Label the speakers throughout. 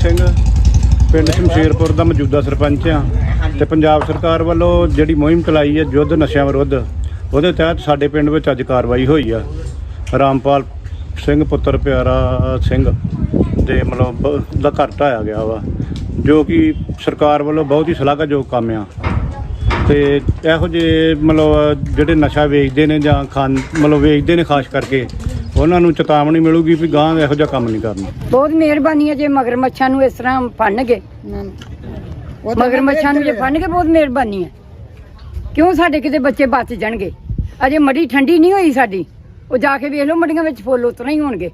Speaker 1: ਸਿੰਘ ਪਿੰਡ ਸ਼ਮਸ਼ੇਰਪੁਰ ਦਾ ਮੌਜੂਦਾ ਸਰਪੰਚ ਆ ਤੇ ਪੰਜਾਬ ਸਰਕਾਰ ਵੱਲੋਂ ਜਿਹੜੀ ਮੁਹਿੰਮ ਚਲਾਈ ਹੈ ਯੁੱਧ ਨਸ਼ਿਆਂ ਵਿਰੁੱਧ ਉਹਦੇ ਤਹਿਤ ਸਾਡੇ ਪਿੰਡ ਵਿੱਚ ਅੱਜ ਕਾਰਵਾਈ ਹੋਈ ਆ। ਰਾਮਪਾਲ ਸਿੰਘ ਪੁੱਤਰ ਪਿਆਰਾ ਸਿੰਘ ਦੇ ਮਤਲਬ ਦਾ ਘਰ ਢਾਇਆ ਗਿਆ ਵਾ ਜੋ ਕਿ ਸਰਕਾਰ ਵੱਲੋਂ ਬਹੁਤ ਹੀ ਸ਼ਲਾਘਾਯੋਗ ਕੰਮ ਆ। ਤੇ ਇਹੋ ਜਿਹੇ ਮਤਲਬ ਜਿਹੜੇ ਨਸ਼ਾ ਵੇਚਦੇ ਨੇ ਜਾਂ ਖਾਨ ਮਤਲਬ ਵੇਚਦੇ ਨੇ ਖਾਸ ਕਰਕੇ ਉਹਨਾਂ ਨੂੰ ਚੇਤਾਵਨੀ ਮਿਲੂਗੀ ਵੀ ਗਾਂ ਇਹੋ ਜਿਹਾ ਕੰਮ ਨਹੀਂ ਕਰਨਾ।
Speaker 2: ਬਹੁਤ ਮਿਹਰਬਾਨੀ ਹੈ ਜੇ ਮਗਰਮੱਛਾਂ ਨੂੰ ਇਸ ਤਰ੍ਹਾਂ ਫੜਨਗੇ ਮਗਰਮੱਛਾਂ ਨੂੰ ਜੇ ਫੜਨਗੇ ਬਹੁਤ ਮਿਹਰਬਾਨੀ ਹੈ। ਕਿਉਂ ਸਾਡੇ ਕਿਤੇ ਬੱਚੇ ਬਚ ਜਾਣਗੇ? ਅਜੇ ਮੜੀ ਠੰਡੀ ਨਹੀਂ ਹੋਈ ਸਾਡੀ। ਉਹ ਜਾ ਕੇ ਵੇਖ ਲਓ ਮੜੀਆਂ ਵਿੱਚ ਫੁੱਲ ਉਤਰਾ ਹੀ ਹੋਣਗੇ।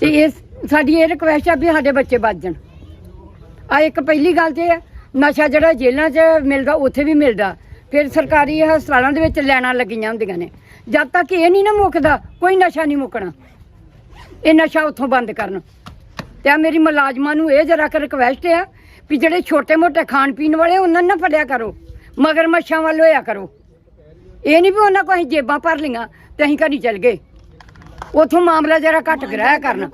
Speaker 2: ਤੇ ਇਸ ਸਾਡੀ ਇਹ ਰਿਕਵੈਸਟ ਆ ਵੀ ਸਾਡੇ ਬੱਚੇ ਬਚ ਜਾਣ। ਆ ਇੱਕ ਪਹਿਲੀ ਗੱਲ ਤੇ ਹੈ ਨਸ਼ਾ ਜਿਹੜਾ ਜੇਲ੍ਹਾਂ 'ਚ ਮਿਲਦਾ ਉੱਥੇ ਵੀ ਮਿਲਦਾ। ਫਿਰ ਸਰਕਾਰੀ ਹਸਪਤਾਲਾਂ ਦੇ ਵਿੱਚ ਲੈਣਾ ਲੱਗੀਆਂ ਹੁੰਦੀਆਂ ਨੇ। ਜਦ ਤੱਕ ਇਹ ਨਹੀਂ ਨਾ ਮੁੱਕਦਾ ਕੋਈ ਨਸ਼ਾ ਨਹੀਂ ਮੁੱਕਣਾ। ਇਹ ਨਸ਼ਾ ਉੱਥੋਂ ਬੰਦ ਕਰਨ। ਤੇ ਆ ਮੇਰੀ ਮੁਲਾਜ਼ਮਾਂ ਨੂੰ ਇਹ ਜਰਾ ਕਰ ਰਿਕਵੈਸਟ ਆ ਵੀ ਜਿਹੜੇ ਛੋਟੇ ਮੋਟੇ ਖਾਣ ਪੀਣ ਵਾਲੇ ਉਹਨਾਂ ਨੂੰ ਨਾ ਫੜਿਆ ਕਰੋ। ਮਗਰ ਮੱਛਾਂ ਵੱਲ ਹੋਇਆ ਕਰੋ। ਇਹ ਨਹੀਂ ਵੀ ਉਹਨਾਂ ਕੋਲ ਅਸੀਂ ਜੇਬਾਂ ਭਰ ਲਈਆਂ ਤੇ ਅਸੀਂ ਘਰੀ ਚੱਲ ਗਏ। ਉਥੋਂ ਮਾਮਲਾ ਜਰਾ ਘੱਟ ਕਰਾਇਆ ਕਰਨ।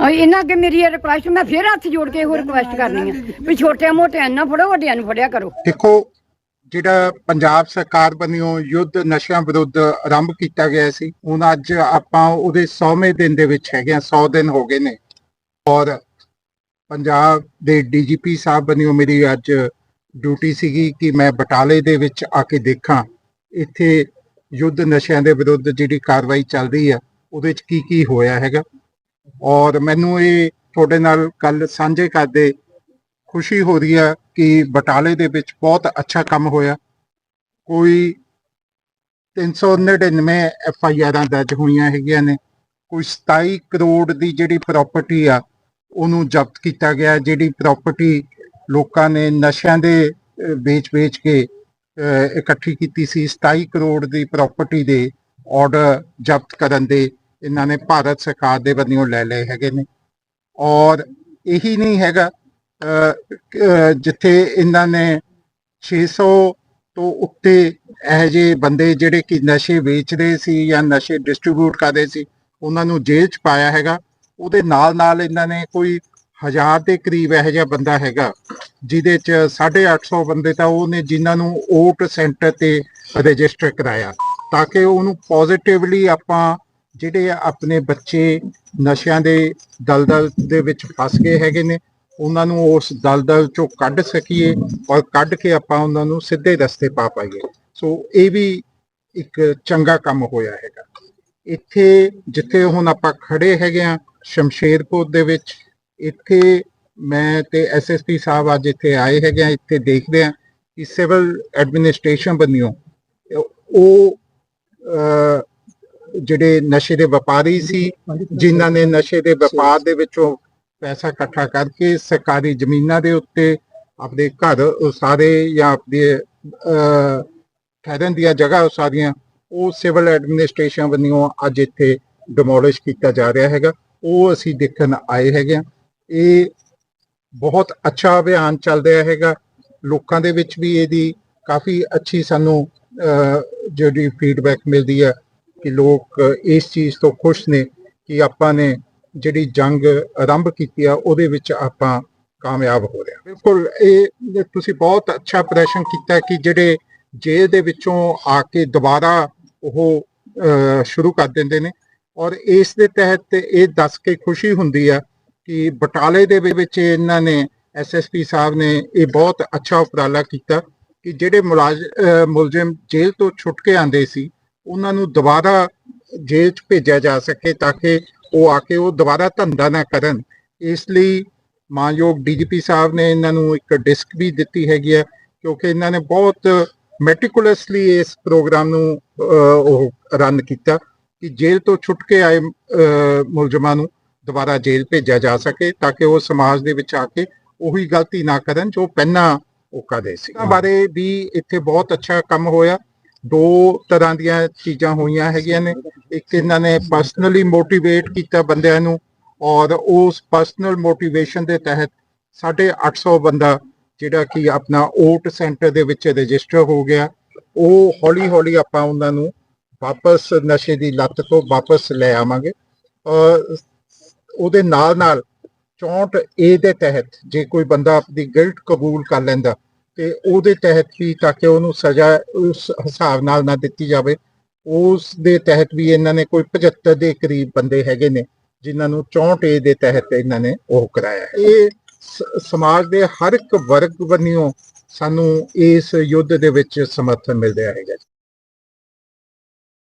Speaker 2: ਆ ਇਹਨਾਂ ਅੱਗੇ ਮੇਰੀ ਇਹ ਰਿਕਵੈਸਟ ਮੈਂ ਫਿਰ ਹੱਥ ਜੋੜ ਕੇ ਇਹੋ ਰਿਕਵੈਸਟ ਕਰਨੀ ਆ ਵੀ ਛੋਟੇ ਮੋਟਿਆਂ ਨੂੰ ਨਾ ਫੜੋ ਵੱਡਿਆਂ ਨੂੰ ਫੜਿਆ ਕਰੋ।
Speaker 3: ਦੇਖੋ ਜਿਹੜਾ ਪੰਜਾਬ ਸਰਕਾਰ ਵੱਲੋਂ ਯੁੱਧ ਨਸ਼ਿਆਂ ਵਿਰੁੱਧ ਆਰੰਭ ਕੀਤਾ ਗਿਆ ਸੀ, ਹੁਣ ਅੱਜ ਆਪਾਂ ਉਹਦੇ 100ਵੇਂ ਦਿਨ ਦੇ ਵਿੱਚ ਹੈਗੇ ਆ 100 ਦਿਨ ਹੋ ਗਏ ਨੇ। ਔਰ ਪੰਜਾਬ ਦੇ ਡੀਜੀਪੀ ਸਾਹਿਬ ਵੱਲੋਂ ਮੇਰੀ ਅੱਜ ਡਿਊਟੀ ਸੀਗੀ ਕਿ ਮੈਂ ਬਟਾਲੇ ਦੇ ਵਿੱਚ ਆ ਕੇ ਦੇਖਾਂ, ਇੱਥੇ ਯੁੱਧ ਨਸ਼ਿਆਂ ਦੇ ਵਿਰੁੱਧ ਜਿਹੜੀ ਕਾਰਵਾਈ ਚੱਲ ਰਹੀ ਆ ਉਹਦੇ ਵਿੱਚ ਕੀ ਕੀ ਹੋਇਆ ਹੈਗਾ। ਔਰ ਮੈਨੂੰ ਇਹ ਤੁਹਾਡੇ ਨਾਲ ਕੱਲ ਸਾਂਝੇ ਕਰਦੇ ਖੁਸ਼ੀ ਹੋ ਰਹੀ ਹੈ ਕਿ ਬਟਾਲੇ ਦੇ ਵਿੱਚ ਬਹੁਤ ਅੱਛਾ ਕੰਮ ਹੋਇਆ। ਕੋਈ 399 ਐਫ ਆਈ ਆਰਾਂ ਦਰਜ ਹੋਈਆਂ ਹੈਗੀਆਂ ਨੇ। ਕੋਈ 27 ਕਰੋੜ ਦੀ ਜਿਹੜੀ ਪ੍ਰਾਪਰਟੀ ਆ ਉਹਨੂੰ ਜ਼ਬਤ ਕੀਤਾ ਗਿਆ ਜਿਹੜੀ ਪ੍ਰਾਪਰਟੀ ਲੋਕਾਂ ਨੇ ਨਸ਼ਿਆਂ ਦੇ ਵੇਚ-ਵੇਚ ਕੇ ਅਹ, ਇਕੱਠੀ ਕੀਤੀ ਸੀ 27 ਕਰੋੜ ਦੀ ਪ੍ਰਾਪਰਟੀ ਦੇ ਆਰਡਰ ਜ਼ਬਤ ਕਰਨ ਦੇ ਇਹਨਾਂ ਨੇ ਭਾਰਤ ਸਰਕਾਰ ਦੇ ਵੱਲੋਂ ਲੈ ਲਏ ਹੈਗੇ ਨੇ। ਔਰ ਇਹੀ ਨਹੀਂ ਹੈਗਾ ਜਿੱਥੇ ਇਹਨਾਂ ਨੇ 600 ਤੋਂ ਉੱਤੇ ਇਹੋ ਜਿਹੇ ਬੰਦੇ ਜਿਹੜੇ ਕਿ ਨਸ਼ੇ ਵੇਚਦੇ ਸੀ ਜਾਂ ਨਸ਼ੇ ਡਿਸਟ੍ਰੀਬਿਊਟ ਕਰਦੇ ਸੀ, ਉਹਨਾਂ ਨੂੰ ਜੇਲ੍ਹ 'ਚ ਪਾਇਆ ਹੈਗਾ। ਉਹਦੇ ਨਾਲ ਨਾਲ ਇਹਨਾਂ ਨੇ ਕੋਈ ਹਜ਼ਾਰ ਦੇ ਕਰੀਬ ਇਹੋ ਜਿਹਾ ਬੰਦਾ ਹੈਗਾ, ਜਿਹਦੇ 'ਚ 850 ਬੰਦੇ ਤਾਂ ਉਹਨੇ ਜਿਨ੍ਹਾਂ ਨੂੰ ਓਟ ਸੈਂਟਰ ਤੇ ਰਜਿਸਟਰ ਕਰਾਇਆ, ਤਾਂ ਕਿ ਉਹਨੂੰ ਪੋਜ਼ਿਟਿਵਲੀ ਆਪਾਂ ਜਿਹੜੇ ਆਪਣੇ ਬੱਚੇ ਨਸ਼ਿਆਂ ਦੇ ਦਲਦਲ ਦੇ ਵਿੱਚ ਫਸ ਗਏ ਹੈਗੇ ਨੇ ਉਹਨਾਂ ਨੂੰ ਉਸ ਦਲਦਲ ਚੋਂ ਕੱਢ ਸਕੀਏ ਔਰ ਕੱਢ ਕੇ ਆਪਾਂ ਉਹਨਾਂ ਨੂੰ ਸਿੱਧੇ ਰਸਤੇ ਪਾ ਪਾਈਏ। ਸੋ ਇਹ ਵੀ ਇੱਕ ਚੰਗਾ ਕੰਮ ਹੋਇਆ ਹੈਗਾ। ਇੱਥੇ ਜਿੱਥੇ ਹੁਣ ਆਪਾਂ ਖੜੇ ਹੈਗੇ ਆ ਸ਼ਮਸ਼ੇਰਪੁਰ ਦੇ ਵਿੱਚ, ਇੱਥੇ ਮੈਂ ਤੇ ਐਸਐਸਪੀ ਸਾਹਿਬ ਅੱਜ ਇੱਥੇ ਆਏ ਹੈਗੇ ਆ ਇੱਥੇ ਦੇਖਦੇ ਆ ਕਿ ਸਿਵਲ ਐਡਮਿਨਿਸਟ੍ਰੇਸ਼ਨ ਬਣਿਓ ਉਹ ਜਿਹੜੇ ਨਸ਼ੇ ਦੇ ਵਪਾਰੀ ਸੀ, ਜਿਨ੍ਹਾਂ ਨੇ ਨਸ਼ੇ ਦੇ ਵਪਾਰ ਦੇ ਵਿੱਚੋਂ ਪੈਸਾ ਇਕੱਠਾ ਕਰਕੇ ਸਰਕਾਰੀ ਜ਼ਮੀਨਾਂ ਦੇ ਉੱਤੇ ਆਪਣੇ ਘਰ ਉਸਾਰੇ ਜਾਂ ਆਪਣੇ ਅਹ, ਠਹਿਰਨ ਦੀਆਂ ਜਗ੍ਹਾ ਉਸਾਰੀਆਂ ਉਹ ਸਿਵਲ ਐਡਮਿਨਿਸਟ੍ਰੇਸ਼ਨ ਵੱਲੋਂ ਅੱਜ ਇੱਥੇ ਡਿਮੋਲਿਸ਼ ਕੀਤਾ ਜਾ ਰਿਹਾ ਹੈਗਾ। ਉਹ ਅਸੀਂ ਦੇਖਣ ਆਏ ਹੈਗੇ ਆ ਇਹ ਬਹੁਤ ਅੱਛਾ ਅਭਿਆਨ ਚੱਲ ਰਿਹਾ ਹੈਗਾ। ਲੋਕਾਂ ਦੇ ਵਿੱਚ ਵੀ ਇਹਦੀ ਕਾਫੀ ਅੱਛੀ ਸਾਨੂੰ ਅਹ, ਜਿਹੜੀ ਫੀਡਬੈਕ ਮਿਲਦੀ ਹੈ ਕਿ ਲੋਕ ਇਸ ਚੀਜ਼ ਤੋਂ ਖੁਸ਼ ਨੇ ਕਿ ਆਪਾਂ ਨੇ ਜਿਹੜੀ ਜੰਗ ਆਰੰਭ ਕੀਤੀ ਆ ਉਹਦੇ ਵਿੱਚ ਆਪਾਂ ਕਾਮਯਾਬ ਹੋ ਰਹੇ ਹਾਂ। ਬਿਲਕੁਲ ਇਹ ਤੁਸੀਂ ਬਹੁਤ ਅੱਛਾ ਪ੍ਰਦਰਸ਼ਨ ਕੀਤਾ ਕਿ ਜਿਹੜੇ ਜੇਲ੍ਹ ਦੇ ਵਿੱਚੋਂ ਆ ਕੇ ਦੁਬਾਰਾ ਉਹ ਸ਼ੁਰੂ ਕਰ ਦਿੰਦੇ ਨੇ ਔਰ ਇਸ ਦੇ ਤਹਿਤ ਇਹ ਦੱਸ ਕੇ ਖੁਸ਼ੀ ਹੁੰਦੀ ਆ ਕਿ ਬਟਾਲੇ ਦੇ ਵਿੱਚ ਇਹਨਾਂ ਨੇ ਐਸਐਸਪੀ ਸਾਹਿਬ ਨੇ ਇਹ ਬਹੁਤ ਅੱਛਾ ਉਪਰਾਲਾ ਕੀਤਾ ਕਿ ਜਿਹੜੇ ਮੁਲਾਜ਼ ਅਹ, ਮੁਲਜ਼ਮ ਜੇਲ੍ਹ ਤੋਂ ਛੁੱਟ ਕੇ ਆਂਦੇ ਸੀ ਉਹਨਾਂ ਨੂੰ ਦੁਬਾਰਾ ਜੇਲ੍ਹ 'ਚ ਭੇਜਿਆ ਜਾ ਸਕੇ ਤਾਂ ਕਿ ਉਹ ਆ ਕੇ ਉਹ ਦੁਬਾਰਾ ਧੰਦਾ ਨਾ ਕਰਨ। ਇਸ ਲਈ ਮਾਨਯੋਗ ਡੀਜੀਪੀ ਸਾਹਿਬ ਨੇ ਇਹਨਾਂ ਨੂੰ ਇੱਕ ਡਿਸਕ ਵੀ ਦਿੱਤੀ ਹੈਗੀ ਹੈ ਕਿਉਂਕਿ ਇਹਨਾਂ ਨੇ ਬਹੁਤ ਮੈਟੀਕੂਲਸਲੀ ਇਸ ਪ੍ਰੋਗਰਾਮ ਨੂੰ ਅਹ, ਉਹ ਰਨ ਕੀਤਾ ਕਿ ਜੇਲ੍ਹ ਤੋਂ ਛੁੱਟ ਕੇ ਆਏ ਅਹ, ਮੁਲਜ਼ਮਾਂ ਨੂੰ ਦੁਬਾਰਾ ਜੇਲ੍ਹ ਭੇਜਿਆ ਜਾ ਸਕੇ ਤਾਂ ਕਿ ਉਹ ਸਮਾਜ ਦੇ ਵਿੱਚ ਆ ਕੇ ਉਹੀ ਗਲਤੀ ਨਾ ਕਰਨ ਜੋ ਪਹਿਲਾਂ ਉਹ ਕਰਦੇ ਸੀ। ਇਹਨਾਂ ਬਾਰੇ ਵੀ ਇੱਥੇ ਬਹੁਤ ਅੱਛਾ ਕੰਮ ਹੋਇਆ। ਦੋ ਤਰ੍ਹਾਂ ਦੀਆਂ ਚੀਜ਼ਾਂ ਹੋਈਆਂ ਹੈਗੀਆਂ ਨੇ। ਇੱਕ ਇਹਨਾਂ ਨੇ ਪਰਸਨਲੀ ਮੋਟੀਵੇਟ ਕੀਤਾ ਬੰਦਿਆਂ ਨੂੰ ਔਰ ਉਸ ਪਰਸਨਲ ਮੋਟੀਵੇਸ਼ਨ ਦੇ ਤਹਿਤ 850 ਬੰਦਾ ਜਿਹੜਾ ਕਿ ਆਪਣਾ ਓਟ ਸੈਂਟਰ ਦੇ ਵਿੱਚ ਰਜਿਸਟਰ ਹੋ ਗਿਆ। ਉਹ ਹੌਲੀ ਹੌਲੀ ਆਪਾਂ ਉਹਨਾਂ ਨੂੰ ਵਾਪਸ ਨਸ਼ੇ ਦੀ ਲੱਤ ਤੋਂ ਵਾਪਸ ਲੈ ਆਵਾਂਗੇ। ਉਹਦੇ ਨਾਲ ਨਾਲ 64 ਏ ਦੇ ਤਹਿਤ ਜੇ ਕੋਈ ਬੰਦਾ ਆਪਣੀ ਗਿਲਟ ਕਬੂਲ ਕਰ ਲੈਂਦਾ ਤੇ ਉਹਦੇ ਤਹਿਤ ਵੀ ਤਾਂ ਕਿ ਉਹਨੂੰ ਸਜ਼ਾ ਉਸ ਹਿਸਾਬ ਨਾਲ ਨਾ ਦਿੱਤੀ ਜਾਵੇ ਉਸ ਦੇ ਤਹਿਤ ਵੀ ਇਹਨਾਂ ਨੇ ਕੋਈ 75 ਦੇ ਕਰੀਬ ਬੰਦੇ ਹੈਗੇ ਨੇ, ਜਿਨ੍ਹਾਂ ਨੂੰ 64 ਏ ਦੇ ਤਹਿਤ ਇਹਨਾਂ ਨੇ ਉਹ ਕਰਾਇਆ ਹੈ। ਇਹ ਸਮਾਜ ਦੇ ਹਰ ਇੱਕ ਵਰਗ ਵੱਲੋਂ ਸਾਨੂੰ ਇਸ ਯੁੱਧ ਦੇ ਵਿੱਚ ਸਮਰਥਨ ਮਿਲ ਰਿਹਾ ਹੈਗਾ